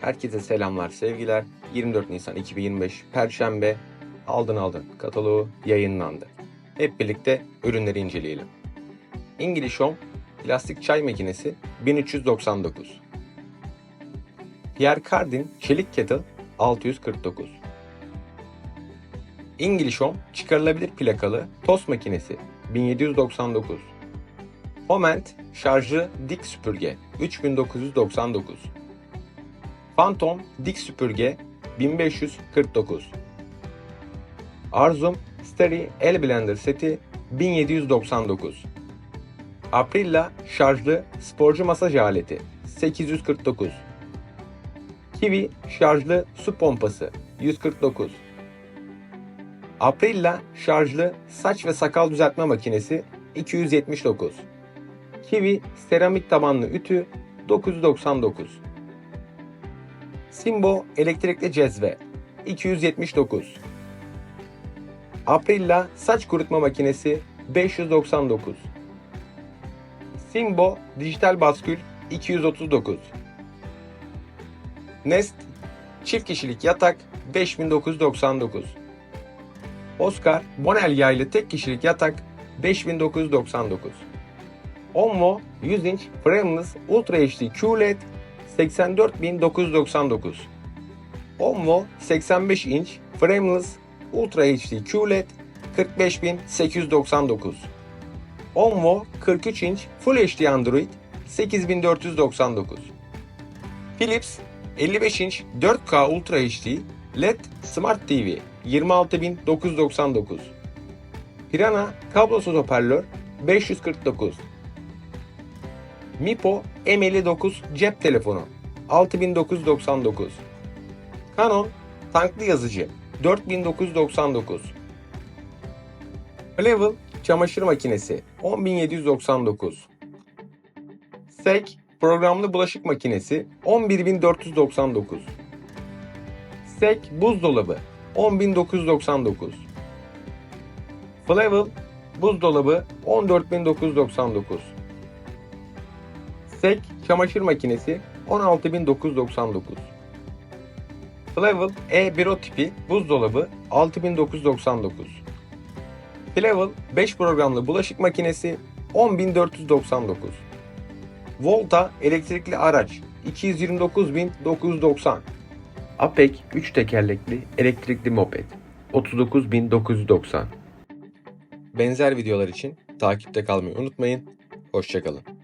Herkese selamlar, sevgiler. 24 Nisan 2025 Perşembe Aldın Aldın kataloğu yayınlandı. Hep birlikte ürünleri inceleyelim. English Home plastik çay makinesi 1399. Pierre Cardin çelik kettle 649. English Home çıkarılabilir plakalı tost makinesi 1799. Homent şarjlı dik süpürge 3999. Phantom dik süpürge 1549. Arzum Steri el blender seti 1799. Aprilla şarjlı sporcu masaj aleti 849. Kiwi şarjlı su pompası 149. Aprilla şarjlı saç ve sakal düzeltme makinesi 279. Kiwi seramik tabanlı ütü 999. Simbo elektrikli cezve 279. Aprilla saç kurutma makinesi 599. Simbo dijital baskül 239. Nest çift kişilik yatak 5999. Oscar Bonel yaylı tek kişilik yatak 5999. Onvo 100 inç frameless Ultra HD QLED 84999. Onvo 85 inç frameless Ultra HD QLED 45899. Onvo 43 inç Full HD Android 8499. Philips 55 inç 4K Ultra HD LED Smart TV 26999. Pirana kablosuz hoparlör 549. Mipo M59 cep telefonu 6999. Canon tanklı yazıcı 4999. Level çamaşır makinesi 10799. SEK programlı bulaşık makinesi 11499. SEK buzdolabı 10999. Flavel buzdolabı 14999. SEK çamaşır makinesi 16999. Flavel E1O tipi buzdolabı 6999. Flavel 5 programlı bulaşık makinesi 10499. Volta elektrikli araç 229990. Apec 3 tekerlekli elektrikli moped 39990. Benzer videolar için takipte kalmayı unutmayın. Hoşçakalın.